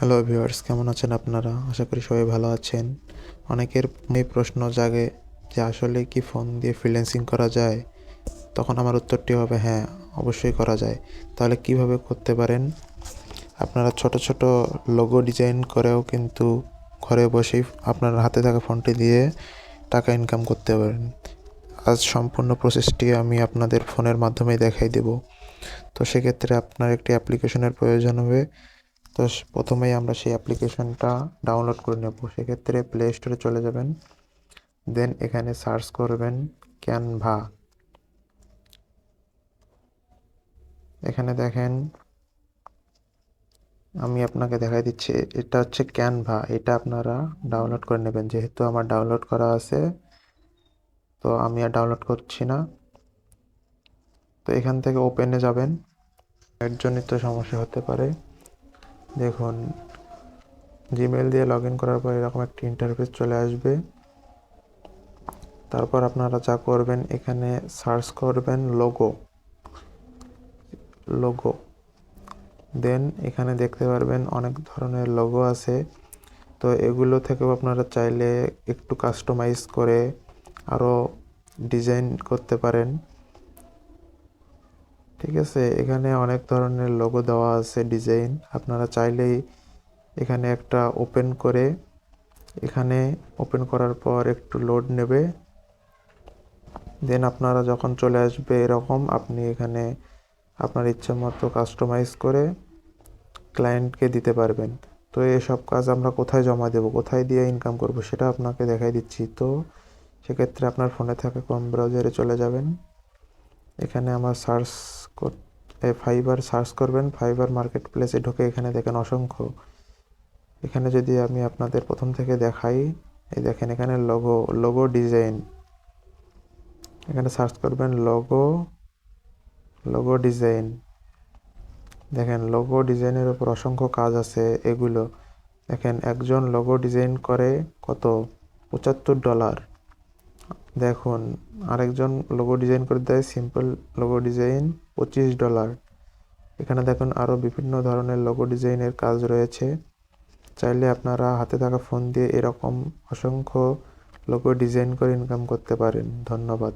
Hello viewers কেমন আছেন আপনারা? আশা করি সবাই ভালো আছেন। অনেকের এই প্রশ্ন জাগে যে আসলে কি ফোন দিয়ে ফ্রিল্যান্সিং করা যায়? তখন আমার উত্তরটি হবে হ্যাঁ অবশ্যই করা যায়। তাহলে কীভাবে করতে পারেন? আপনারা ছোট ছোট লোগো ডিজাইন করেও কিন্তু ঘরে বসেই আপনার হাতে থাকা ফোনটি দিয়ে টাকা ইনকাম করতে পারেন। আজ সম্পূর্ণ প্রসেসটি আমি আপনাদের ফোনের মাধ্যমে দেখাই দেব। তো সেক্ষেত্রে আপনার একটি অ্যাপ্লিকেশনের প্রয়োজন হবে। তো প্রথমেই আমরা সেই অ্যাপ্লিকেশনটা ডাউনলোড করে নেব। সেক্ষেত্রে প্লে স্টোরে চলে যাবেন। দেন এখানে সার্চ করবেন ক্যানভা এখানে দেখেন, আমি আপনাকে দেখাই দিচ্ছি, এটা হচ্ছে ক্যানভা এটা আপনারা ডাউনলোড করে নেবেন। যেহেতু আমার ডাউনলোড করা আছে, তো আমি আর ডাউনলোড করছি না। তো এখান থেকে ওপেনে যাবেন। এর জন্যই তো সমস্যা হতে পারে। দেখুন জিমেল দিয়ে লগ ইন করার পর এরকম একটি ইন্টারফেস চলে আসবে। তারপর আপনারা যা করবেন, এখানে সার্চ করবেন লোগো লোগো দেন এখানে দেখতে পারবেন অনেক ধরনের লোগো আছে। তো এগুলো থেকেও আপনারা চাইলে একটু কাস্টমাইজ করে আরও ডিজাইন করতে পারেন। ঠিক আছে, এখানে অনেক ধরনের লোগো দেওয়া আছে ডিজাইন আপনারা চাইলেই এখানে একটা ওপেন করে, এখানে ওপেন করার পর একটু লোড নেবে। দেন আপনারা যখন চলে আসবে এরকম, আপনি এখানে আপনার ইচ্ছে মতো কাস্টমাইজ করে ক্লায়েন্টকে দিতে পারবেন। তো এসব কাজ আমরা কোথায় জমা দেব, কোথায় দিয়ে ইনকাম করব, সেটা আপনাকে দেখাই দিচ্ছি। তো সেক্ষেত্রে আপনার ফোনে থাকা কম ব্রাউজারে চলে যাবেন। এখানে আমার সার্চ ফাইবার সার্চ করবেন, ফাইবার মার্কেট প্লেসে ঢুকে এখানে দেখেন অসংখ্য। এখানে যদি আমি আপনাদের প্রথম থেকে দেখাই, এই দেখেন এখানে লোগো লোগো ডিজাইন এখানে সার্চ করবেন লোগো লোগো ডিজাইন দেখেন লোগো ডিজাইনের উপর অসংখ্য কাজ আছে এগুলো। দেখেন একজন লোগো ডিজাইন করে কত? পঁচাত্তর ডলার দেখুন, আরেকজন লোগো ডিজাইন করে দেয় সিম্পল লোগো ডিজাইন পঁচিশ ডলার। এখানে দেখুন আরও বিভিন্ন ধরনের লোগো ডিজাইনের কাজ রয়েছে। চাইলে আপনারা হাতে থাকা ফোন দিয়ে এরকম অসংখ্য লোগো ডিজাইন করে ইনকাম করতে পারেন। ধন্যবাদ।